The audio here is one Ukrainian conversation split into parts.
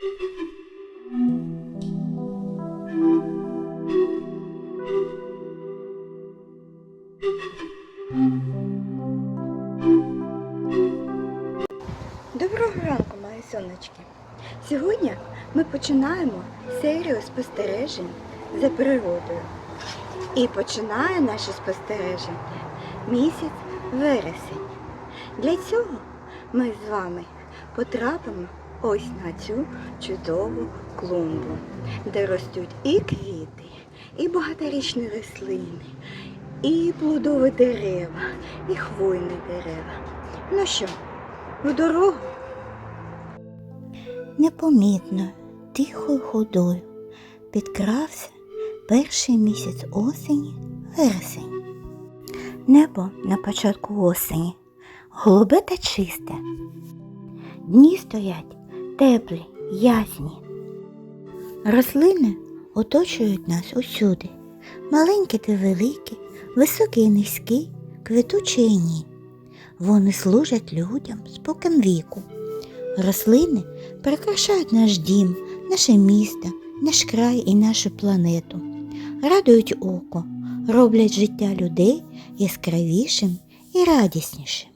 Доброго ранку, мої сонечки! Сьогодні ми починаємо серію спостережень за природою. І починає наше спостереження місяць вересень. Для цього ми з вами потрапимо ось на цю чудову клумбу, де ростуть і квіти, і багаторічні рослини, і плодові дерева, і хвойні дерева. Ну що, в дорогу? Непомітно, тихою ходою підкрався перший місяць осені вересень. Небо на початку осені голубе та чисте. Дні стоять теплі, ясні. Рослини оточують нас усюди. Маленькі та великі, високі і низькі, квітучі і ні. Вони служать людям спокон віку. Рослини прикрашають наш дім, наше місто, наш край і нашу планету, радують око, роблять життя людей яскравішим і радіснішим.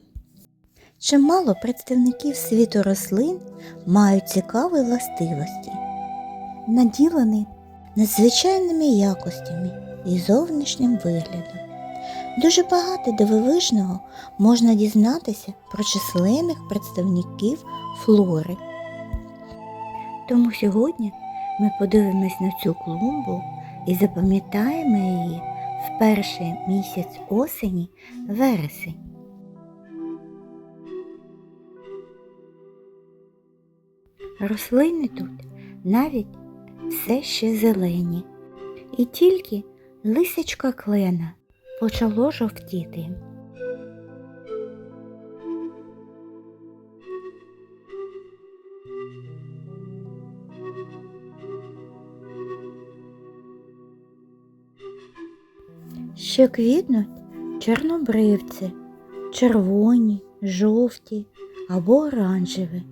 Чимало представників світу рослин мають цікаві властивості, наділені надзвичайними якостями і зовнішнім виглядом. Дуже багато дивовижного можна дізнатися про численних представників флори. Тому сьогодні ми подивимось на цю клумбу і запам'ятаємо її в перший місяць осені вересень. Рослини тут навіть все ще зелені, і тільки лисячка клена почало жовтіти. Ще квітнуть чорнобривці, червоні, жовті або оранжеві.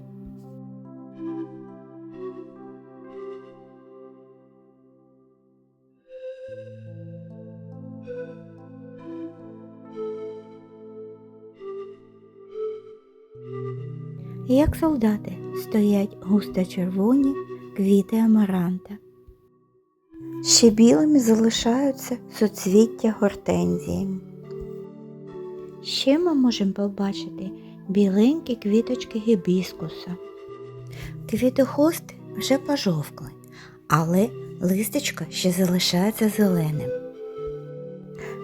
Як солдати стоять густо червоні квіти амаранта. Ще білими залишаються соцвіття гортензії. Ще ми можемо побачити біленькі квіточки гібіскуса. Квітохости вже пожовкли, але листечко ще залишається зеленим.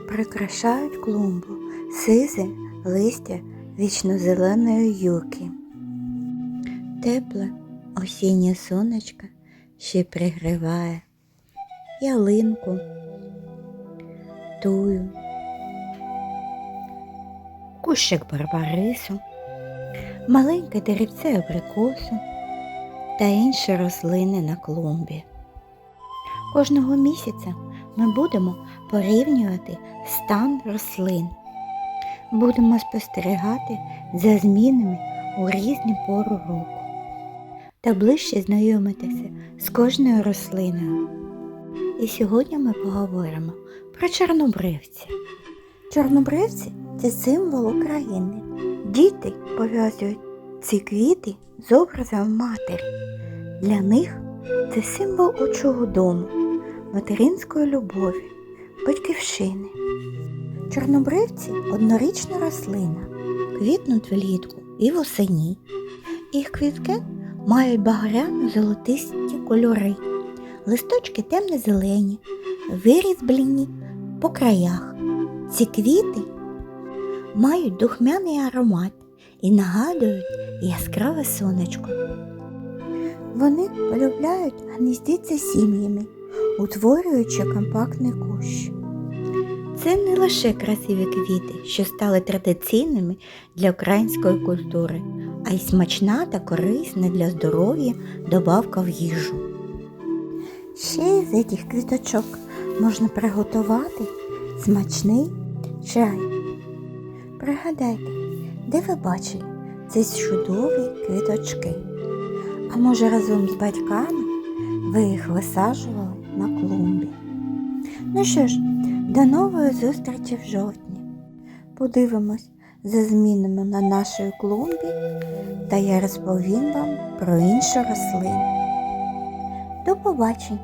Прикрашають клумбу сизе листя вічно-зеленої юки. Тепле осіннє сонечко ще пригріває ялинку, тую, кущик барбарису, маленьке деревце абрикосу та інші рослини на клумбі. Кожного місяця ми будемо порівнювати стан рослин. Будемо спостерігати за змінами у різні пору року та ближче знайомитися з кожною рослиною. І сьогодні ми поговоримо про чорнобривці. Чорнобривці це символ України. Діти пов'язують ці квіти з образом матері. Для них це символ очого дому, материнської любові, батьківщини. Чорнобривці однорічна рослина, квітнуть влітку і восені. Їх квітки мають багряно-золотисті кольори, листочки темно-зелені, вирізблені по краях. Ці квіти мають духмяний аромат і нагадують яскраве сонечко. Вони полюбляють гніздитися сім'ями, утворюючи компактний кущ. Це не лише красиві квіти, що стали традиційними для української культури, а й смачна та корисна для здоров'я добавка в їжу. Ще з цих квіточок можна приготувати смачний чай. Пригадайте, де ви бачили ці чудові квіточки? А може разом з батьками ви їх висаджували на клумбі? Ну що ж, до нової зустрічі в жовтні. Подивимось за змінами на нашій клумбі, та я розповім вам про інші рослини. До побачення!